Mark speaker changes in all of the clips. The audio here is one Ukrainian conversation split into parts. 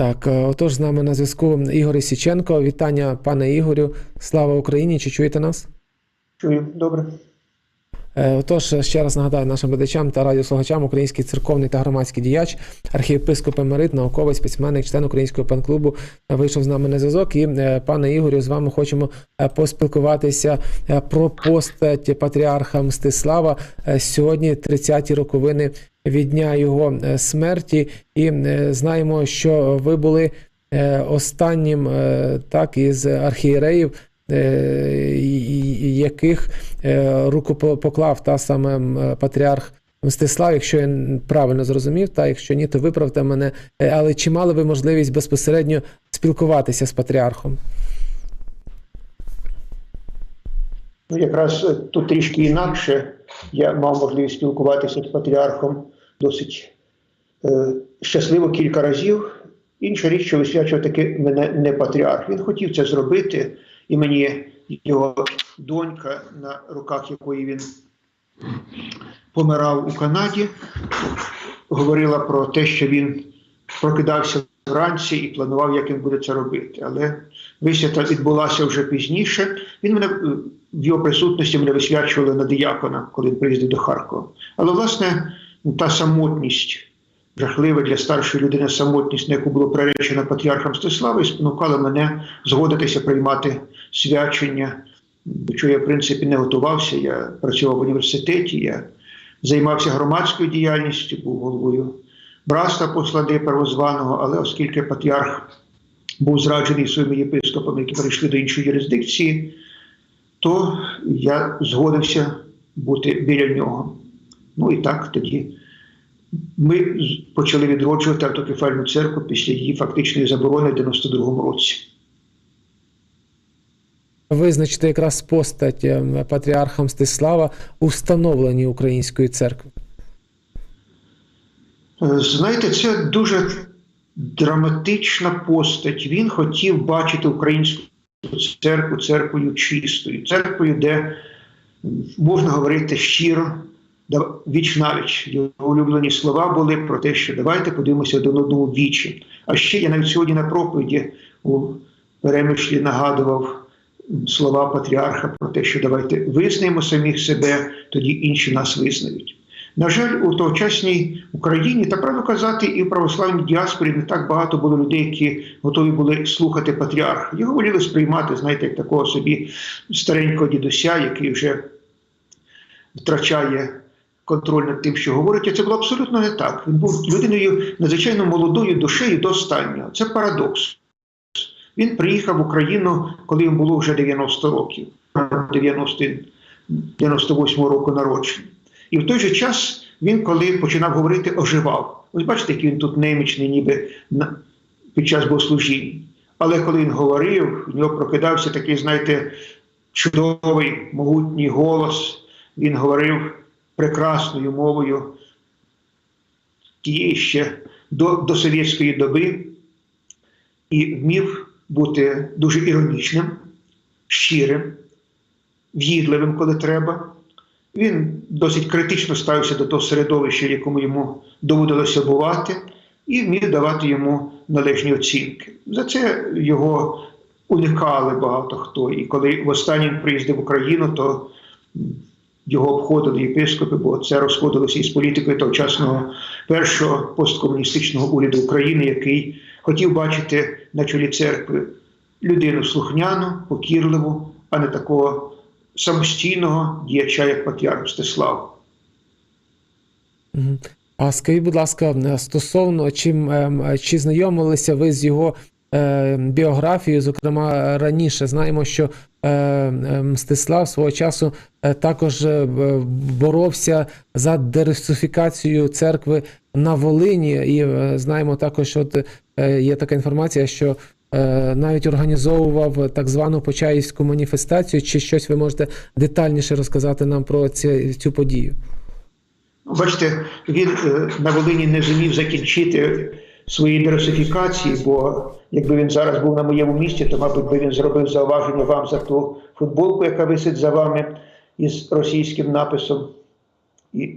Speaker 1: Так, е, отож, з нами на зв'язку Ігор Ісіченко. Вітання, пане Ігорю. Слава Україні! Чи чуєте нас?
Speaker 2: Чую, добре.
Speaker 1: Е, Отож, ще раз нагадаю нашим глядачам та радіослухачам, український церковний та громадський діяч, архієпископ Емерит, науковець, письменник, член українського пан-клубу вийшов з нами на зв'язок. І, е, пане Ігорю, з вами хочемо е, поспілкуватися про постать патріарха Мстислава. Сьогодні 30-ті роковини від дня його смерті, і знаємо, що ви були останнім так із архієреїв. Е, яких е, руку поклав та саме патріарх Мстислав, якщо я правильно зрозумів, та якщо ні, то виправте мене. Е, Але чи мали ви можливість безпосередньо спілкуватися з патріархом?
Speaker 2: Ну, якраз е, тут трішки інакше. Я мав можливість спілкуватися з патріархом досить е, щасливо кілька разів. Інша річ, що висвячував таки мене не патріарх. Він хотів це зробити, і мені його донька, на руках якої він помирав у Канаді, говорила про те, що він прокидався вранці і планував, як він буде це робити. Але висвята відбулася вже пізніше. Він мене е, в його присутності мене висвячували на диякона, коли він приїздив до Харкова. Але власне та самотність. Жахлива для старшої людини самотність, на яку було приречено патріархом Стислава, і спонукала мене згодитися приймати свячення, до чого я, в принципі, не готувався. Я працював в університеті, я займався громадською діяльністю, був головою братства послади первозваного, але оскільки патріарх був зраджений своїми єпископами, які перейшли до іншої юрисдикції, то я згодився бути біля нього. Ну і так тоді ми почали відроджувати автокефальну церкву після її фактичної заборони в 92-му році.
Speaker 1: Визначити якраз постать е, патріарха Мстислава у встановленні української церкви.
Speaker 2: Е, Знаєте, це дуже драматична постать. Він хотів бачити українську церкву церквою чистою, церквою, де можна говорити щиро, віч навіч. Його улюблені слова були про те, що давайте подивимося один одному вічі. А ще я навіть сьогодні на проповіді у перемишлі нагадував слова патріарха про те, що давайте визнаємо самих себе, тоді інші нас визнають. На жаль, у тогочасній Україні, та правду казати, і в православній діаспорі не так багато було людей, які готові були слухати патріарха. Його воліли сприймати, знаєте, як такого собі старенького дідуся, який вже втрачає контроль над тим, що говорить. І це було абсолютно не так. Він був людиною надзвичайно молодою душею до останнього. Це парадокс. Він приїхав в Україну, коли йому було вже 90 років, 90, 98 року народження. І в той же час він, коли починав говорити, оживав. Ось бачите, який він тут немічний, ніби під час богослужінь. Але коли він говорив, в нього прокидався такий, знаєте, чудовий, могутній голос. Він говорив прекрасною мовою тієї ще до, до совєтської доби і вмів бути дуже іронічним, щирим, в'їдливим, коли треба. Він досить критично ставився до того середовища, в якому йому доводилося бувати, і вмів давати йому належні оцінки. За це його уникали багато хто. І коли востаннє він приїздив в Україну, то його обходили єпископи, бо це розходилося із політикою тогочасного першого посткомуністичного уряду України, який хотів бачити на чолі церкви людину слухняну, покірливу, а не такого самостійного діяча, як патріарх Мстислав.
Speaker 1: А скажіть, будь ласка, стосовно чим ем, чи знайомилися ви з його е, біографією? Зокрема, раніше знаємо, що е, Мстислав свого часу е, також е, боровся за дерусифікацію церкви на Волині, і е, знаємо також, от, є така інформація, що навіть організовував так звану Почаївську маніфестацію. Чи щось ви можете детальніше розказати нам про ці, цю подію?
Speaker 2: Бачите, він на Волині не зумів закінчити свої дерусифікації, бо якби він зараз був на моєму місці, то, мабуть, би він зробив зауваження вам за ту футболку, яка висить за вами із російським написом,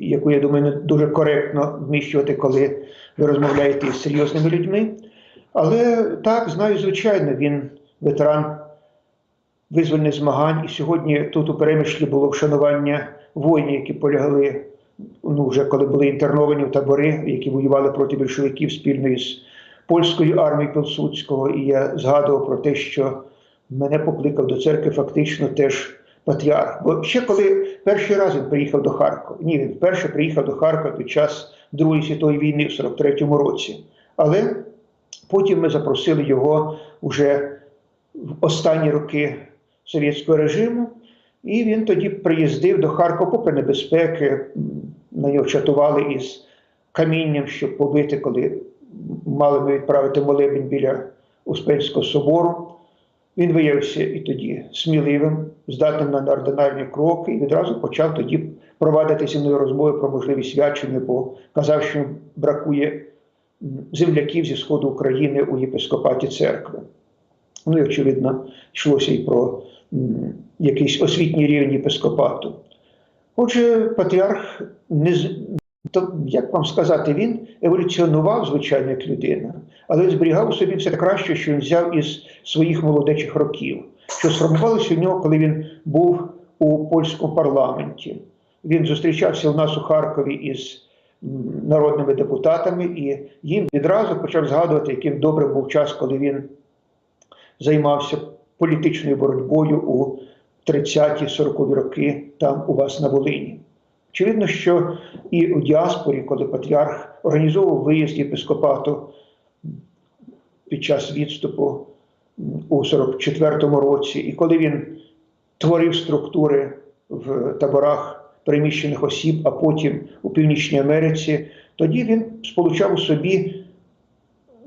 Speaker 2: яку, я думаю, не дуже коректно вміщувати, коли ви розмовляєте із серйозними людьми. Але так, знаю, звичайно, він ветеран визвольних змагань. І сьогодні тут у перемишлі було вшанування воїнів, які полягли, ну вже коли були інтерновані в табори, які воювали проти більшовиків спільно із польською армією Пілсудського. І я згадував про те, що мене покликав до церкви фактично теж патріарх. Бо ще коли перший раз він приїхав до Харкова, ні, він вперше приїхав до Харкова під час Другої світової війни в 43-му році. Але потім ми запросили його вже в останні роки совєтського режиму, і він тоді приїздив до Харкова, попри небезпеки, на нього чатували із камінням, щоб побити, коли мали ми відправити молебень біля Успенського собору. Він виявився і тоді сміливим, здатним на неординарні кроки, і відразу почав тоді провадити зі мною розмови про можливість свячення, бо казав, що бракує земляків зі сходу України у єпископаті церкви. Ну і очевидно, йшлося і про якийсь освітній рівень єпископату. Отже, патріарх не то, як вам сказати, він еволюціонував, звичайно, як людина, але зберігав у собі все краще, що він взяв із своїх молодечих років, що сформувалося у нього, коли він був у польському парламенті. Він зустрічався у нас у Харкові із народними депутатами, і їм відразу почав згадувати, яким добрим був час, коли він займався політичною боротьбою у 30-40 роки там у вас на Волині. Очевидно, що і у діаспорі, коли патріарх організовував виїзд єпископату під час відступу у 44-му році, і коли він творив структури в таборах переміщених осіб, а потім у Північній Америці, тоді він сполучав у собі,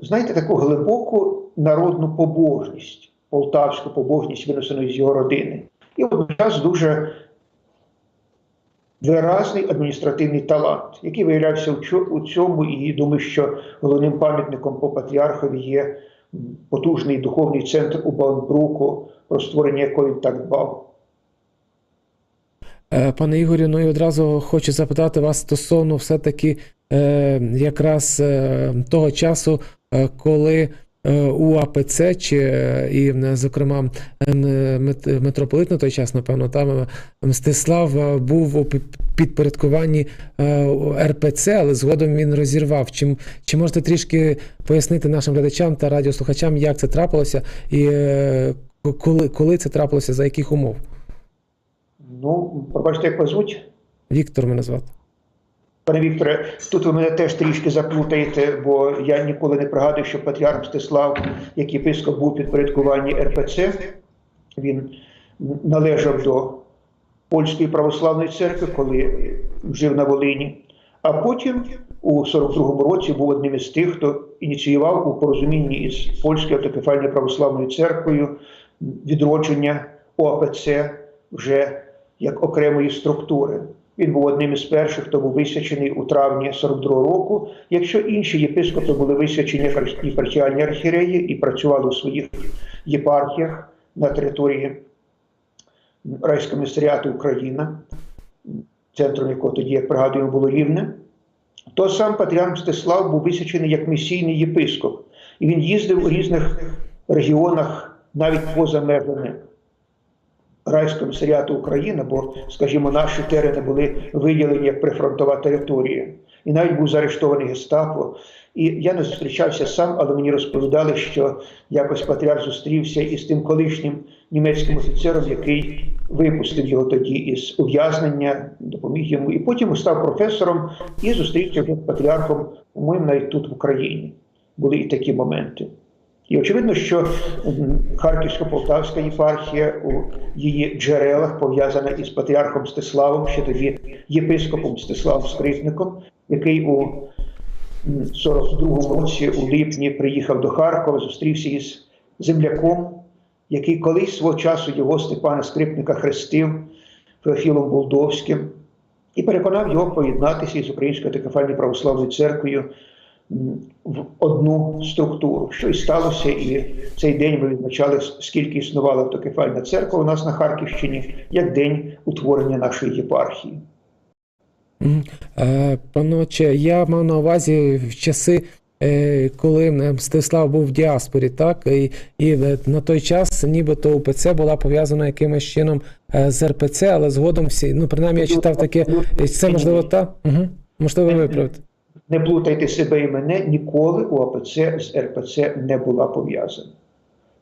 Speaker 2: знаєте, таку глибоку народну побожність, полтавську побожність, винесену з його родини. І водночас дуже виразний адміністративний талант, який виявлявся у цьому, і думаю, що головним пам'ятником по патріархові є потужний духовний центр у Баунбруку, про створення якого він так дбав.
Speaker 1: Е, Пане Ігорю, ну і одразу хочу запитати вас стосовно все-таки е, якраз е, того часу, е, коли у АПЦ, чи е, і, е, зокрема, е, митрополит на той час, напевно, там е, Мстислав е, був у підпорядкуванні е, РПЦ, але згодом він розірвав. Чи, чи можете трішки пояснити нашим глядачам та радіослухачам, як це трапилося, і е, коли, коли це трапилося, за яких умов?
Speaker 2: Ну, пробачте, як вас звуть?
Speaker 1: Віктор мене звати.
Speaker 2: Пане Вікторе, тут ви мене теж трішки заплутаєте, бо я ніколи не пригадую, що патріарх Мстислав, як єпископ, був підпорядкуванні РПЦ. Він належав до Польської православної церкви, коли жив на Волині. А потім у 42-му році був одним із тих, хто ініціював у порозумінні із Польською автокефальною православною церквою відродження ОАПЦ вже як окремої структури. Він був одним із перших, хто був висвячений у травні 42 року. Якщо інші єпископи були висвячені як арх- єпархіальні архіреї і працювали у своїх єпархіях на території Райського містеріату Україна, центром якого тоді, як пригадуємо, було рівне, то сам Патріарх Мстислав був висвячений як місійний єпископ. І він їздив у різних регіонах, навіть поза межами Райського містеріату України, бо, скажімо, наші терени були виділені як прифронтова територія. І навіть був заарештований гестапо. І я не зустрічався сам, але мені розповідали, що якось патріарх зустрівся із тим колишнім німецьким офіцером, який випустив його тоді із ув'язнення, допоміг йому, і потім став професором і зустрівся з патріархом, по-моєму, навіть тут в Україні. Були і такі моменти. І очевидно, що Харківсько-Полтавська єпархія у її джерелах пов'язана із патріархом Мстиславом, ще тоді єпископом Мстиславом Скрипником, який у 42-му році у липні приїхав до Харкова, зустрівся із земляком, який колись свого часу його Степана Скрипника хрестив Феофілом Болдовським і переконав його поєднатися із Українською Текефальною православною церквою в одну структуру, що і сталося, і цей день ми відзначали, скільки існувала автокефальна церква у нас на Харківщині, як день утворення нашої єпархії.
Speaker 1: Е, Паноче, я мав на увазі в часи е, коли Мстислав був в діаспорі, так і, і на той час нібито УПЦ була пов'язана якимось чином е, з РПЦ, але згодом всі, ну принаймні я читав таке, е, це можливо та угу. можливо виправити.
Speaker 2: Не плутайте себе і мене, ніколи УАПЦ з РПЦ не була пов'язана.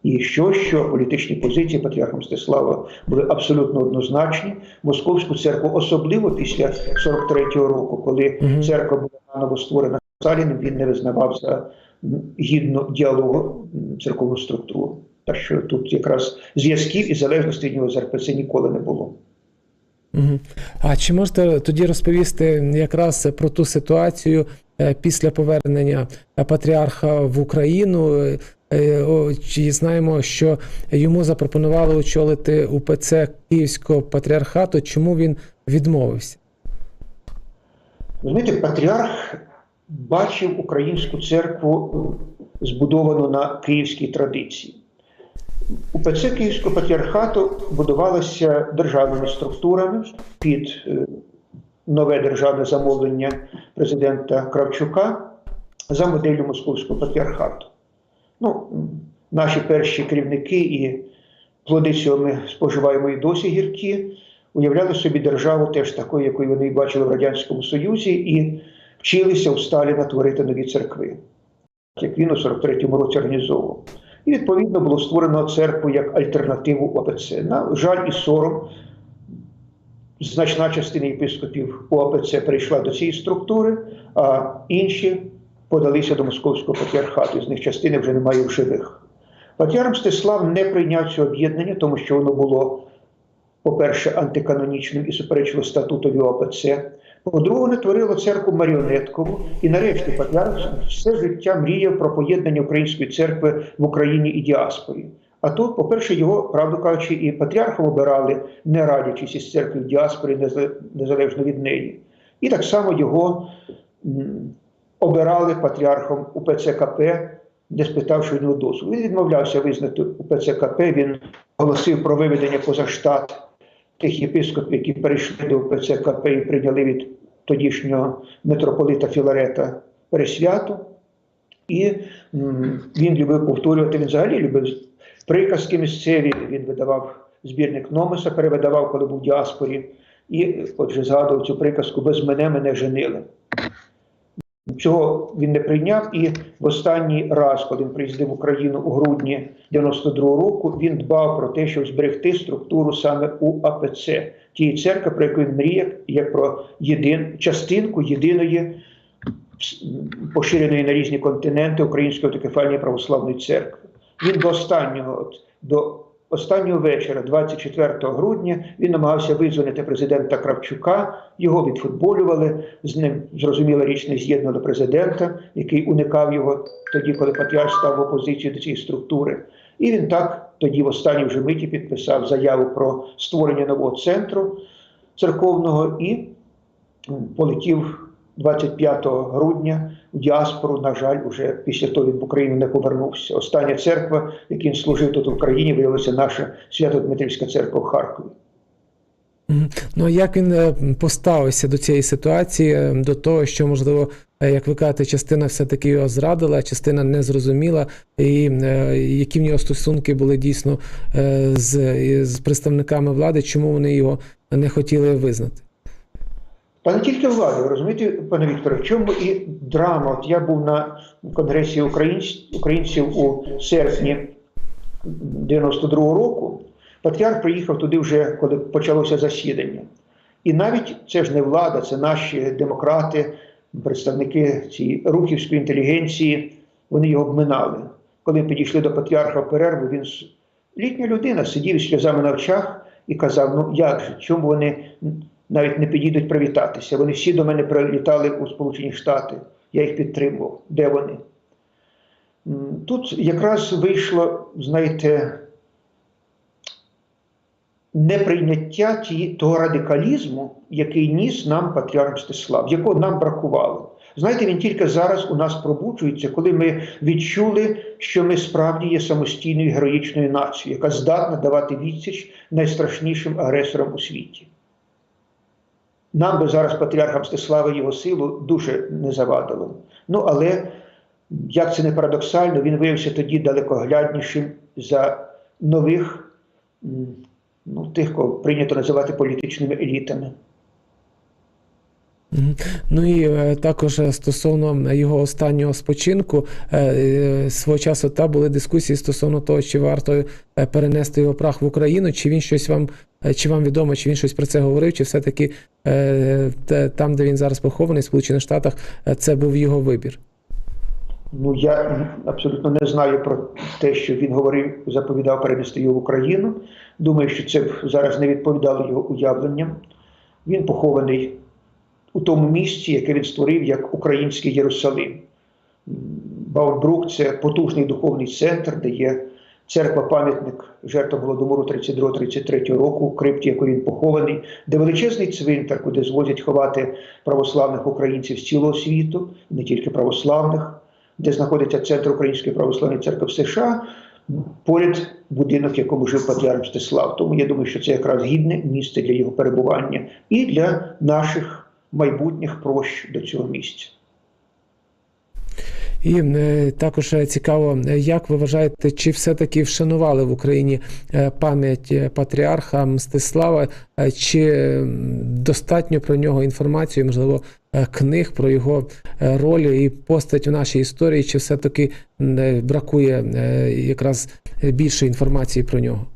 Speaker 2: І що, що політичні позиції патріарха Мстислава були абсолютно однозначні. Московську церкву, особливо після 43-го року, коли
Speaker 1: Мгм.
Speaker 2: церква була наново створена Сталіним, він не визнавав за м, гідну діалогу церковну структуру. Так що тут якраз зв'язків і залежності від нього з РПЦ ніколи не було.
Speaker 1: А чи можете тоді розповісти якраз про ту ситуацію е, після повернення е, патріарха в Україну? Е, Чи знаємо, що йому запропонували очолити УПЦ Київського патріархату? Чому він відмовився?
Speaker 2: Розумієте, патріарх бачив українську церкву збудовану на київській традиції. УПЦ Київського патріархату будувалася державними структурами під е, нове державне замовлення президента Кравчука за моделлю Московського патріархату. Ну, наші перші керівники і плоди цього ми споживаємо і досі гіркі, уявляли собі державу теж такою, якою вони бачили в Радянському Союзі, і вчилися у Сталіна творити нові церкви, як він у 43-му році організовував. І відповідно було створено церкву як альтернативу ОПЦ. На жаль і сором, значна частина єпископів ОПЦ прийшла до цієї структури, а інші подалися до московського патріархату. З них частини вже немає в живих. Патріарх Мстислав не прийняв цього об'єднання, тому що воно було, по-перше, антиканонічним і суперечило статутові ОПЦ. По-друге, вони творили церкву маріонеткову, і нарешті патріарх все життя мріяв про поєднання української церкви в Україні і діаспорі. А тут, по-перше, його, правду кажучи, і патріархом обирали, не радячись із церкви в діаспорі, незалежно від неї. І так само його обирали патріархом УПЦ КП, не спитавши у нього дозволу. Він відмовлявся визнати УПЦ КП, він оголосив про виведення поза штат тих єпископів, які перейшли до ПЦКП і прийняли від тодішнього митрополита Філарета Пересвяту. І він любив повторювати, він взагалі любив приказки місцеві, він видавав збірник Номеса, перевидавав, коли був в діаспорі. І отже, згадував цю приказку без мене мене женили. Цього він не прийняв, і в останній раз, коли він приїздив в Україну у грудні 92-го року, він дбав про те, щоб зберегти структуру саме у АПЦ, тієї церкви, про яку він мріяв, як про єдин, частинку єдиної поширеної на різні континенти Української автокефальної православної церкви. Він до останнього, от, до останнього вечора, 24 грудня, він намагався визвонити президента Кравчука. Його відфутболювали. З ним зрозуміла річ не з'єднали президента, який уникав його тоді, коли патріарх став в опозицію до цієї структури. І він так тоді, в останній вже миті, підписав заяву про створення нового центру церковного і полетів 25 грудня в діаспору. На жаль, уже після того він в Україну не повернувся. Остання церква, він служив тут в Україні, виявилася наша Свято-Дмитрівська церква в Харкові.
Speaker 1: Ну як він е, поставився до цієї ситуації, е, до того, що можливо, е, як ви кажете, частина все-таки його зрадила, частина не зрозуміла, і які в нього стосунки були дійсно з, з представниками влади, чому вони його не хотіли визнати?
Speaker 2: Та не тільки влади, ви розумієте, пане Вікторе, в чому і драма. От я був на конгресі українць, українців у серпні 92-го року. Патріарх приїхав туди вже, коли почалося засідання. І навіть це ж не влада, це наші демократи, представники цієї рухівської інтелігенції, вони його обминали. Коли підійшли до патріарха в перерву, він літня людина сидів з сльозами на очах і казав: Ну як же, чому вони навіть не підійдуть привітатися? Вони всі до мене прилітали у Сполучені Штати, я їх підтримував. Де вони? Тут якраз вийшло, знаєте, неприйняття того радикалізму, який ніс нам патріарх Мстислав, якого нам бракувало. Знаєте, він тільки зараз у нас пробуджується, коли ми відчули, що ми справді є самостійною героїчною нацією, яка здатна давати відсіч найстрашнішим агресорам у світі. Нам би зараз патріарха Мстислава його силу дуже не завадило. Ну, але як це не парадоксально, він виявився тоді далекогляднішим за нових, ну, тих, кого прийнято називати політичними елітами.
Speaker 1: Ну і е, також е, стосовно його останнього спочинку, е, свого часу та були дискусії стосовно того, чи варто перенести його прах в Україну, чи він щось вам, чи вам відомо, чи він щось про це говорив, чи все-таки е, там, де він зараз похований, в Сполучених Штатах, е, це був його вибір.
Speaker 2: Ну, я абсолютно не знаю про те, що він говорив, заповідав перенести його в Україну. Думаю, що це зараз не відповідало його уявленням. Він похований у тому місці, яке він створив як український Єрусалим. Баунбрук це потужний духовний центр, де є церква-пам'ятник жертвам Голодомору 32-33 року, крипті, яку він похований, де величезний цвинтар, куди звозять ховати православних українців з цілого світу, не тільки православних, де знаходиться центр Української православної церкви в США, поряд будинок, в якому жив патріарх Мстислав. Тому я думаю, що це якраз гідне місце для його перебування і для наших майбутніх прощ до цього місця.
Speaker 1: І е, також е, цікаво, е, як ви вважаєте, чи все-таки вшанували в Україні пам'ять патріарха Мстислава, чи достатньо про нього інформації, можливо, книг про його роль і постать в нашій історії, чи все-таки бракує якраз більше інформації про нього?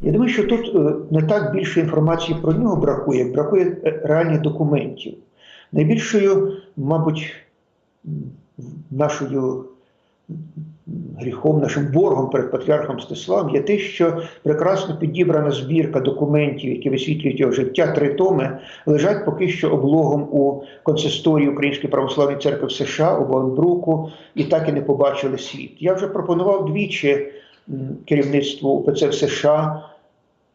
Speaker 2: Я думаю, що тут не так більше інформації про нього бракує, бракує реальних документів. Найбільшою, мабуть, нашою гріхом, нашим боргом перед патріархом Стиславом є те, що прекрасно підібрана збірка документів, які висвітлюють його життя, три томи, лежать поки що облогом у консисторії Української православної церкви в США у Бонбруку і так і не побачили світ. Я вже пропонував двічі керівництву УПЦ в США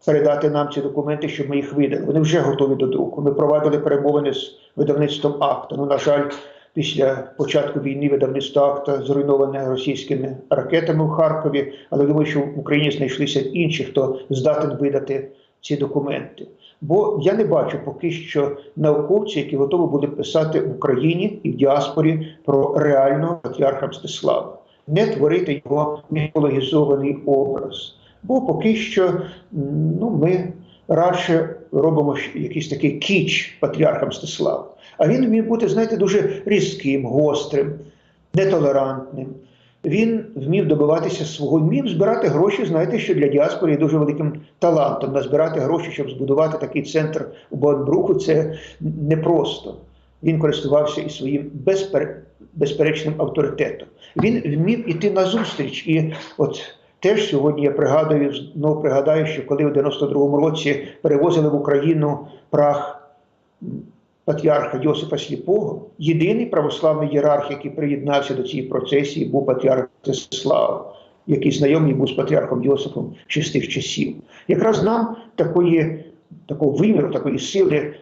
Speaker 2: передати нам ці документи, щоб ми їх видали. Вони вже готові до друку. Ми провадили перемовини з видавництвом акта. Ну, на жаль, після початку війни видавництво акта зруйноване російськими ракетами в Харкові. Але думаю, що в Україні знайшлися інші, хто здатен видати ці документи. Бо я не бачу поки що науковців, які готові були писати в Україні і в діаспорі про реального патріарха Мстислава, не творити його міфологізований образ. Бо поки що ну, ми радше робимо якийсь такий кіч патріарха Мстислава. А він вмів бути, знаєте, дуже різким, гострим, нетолерантним. Він вмів добиватися свого, вмів збирати гроші. Знаєте, що для діаспори є дуже великим талантом. Назбирати гроші, щоб збудувати такий центр у Бонбруху, це непросто. Він користувався і своїм безпер... безперечним авторитетом. Він вмів іти на зустріч. І от теж сьогодні я пригадую, знову пригадаю, що коли в 92-му році перевозили в Україну прах патріарха Йосипа Сліпого, єдиний православний ієрарх, який приєднався до цієї процесії, був патріарх Мстислав, який знайомий був з патріархом Йосипом ще з часів. Якраз нам такої, такого виміру, такої сили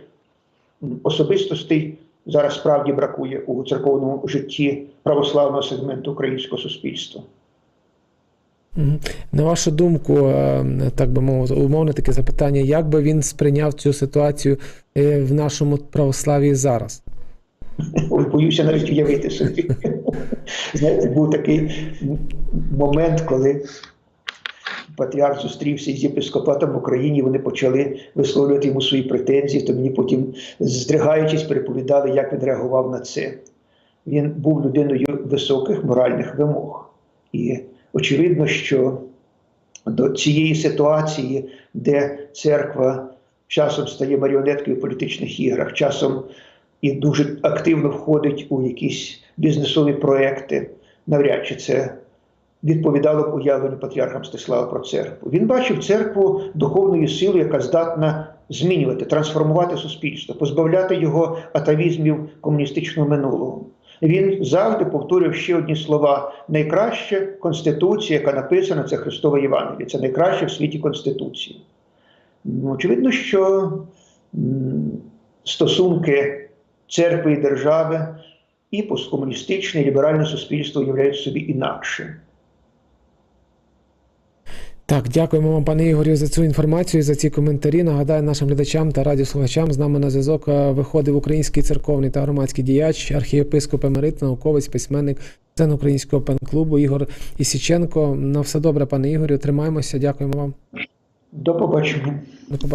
Speaker 2: особистостей зараз справді бракує у церковному житті православного сегменту українського суспільства.
Speaker 1: На вашу думку, е, так би мовити, умовне таке запитання, як би він сприйняв цю ситуацію е, в нашому православ'ї зараз?
Speaker 2: Ой, боюся навіть уявити собі. Знаєте, був такий момент, коли патріарх зустрівся з єпископатом в Україні, вони почали висловлювати йому свої претензії, то мені потім, здригаючись, переповідали, як він реагував на це. Він був людиною високих моральних вимог. І очевидно, що до цієї ситуації, де церква часом стає маріонеткою в політичних іграх, часом і дуже активно входить у якісь бізнесові проекти, навряд чи це відповідало б уявленню патріарха Мстислава про церкву. Він бачив церкву духовною силою, яка здатна змінювати, трансформувати суспільство, позбавляти його атавізмів комуністичного минулого. Він завжди повторював ще одні слова: найкраща конституція, яка написана, це Христова Євангеліє. Це найкраща в світі конституція. Ну, очевидно, що стосунки церкви і держави і посткомуністичне, і ліберальне суспільство являють собі інакше.
Speaker 1: Так, дякуємо вам, пане Ігорю, за цю інформацію, за ці коментарі. Нагадаю нашим глядачам та радіослухачам. З нами на зв'язок е, виходив український церковний та громадський діяч, архієпископ емерит, науковець, письменник, член українського пен-клубу Ігор Ісіченко. На все добре, пане Ігорю. Тримаємося. Дякуємо вам.
Speaker 2: До побачення.
Speaker 1: До побачення.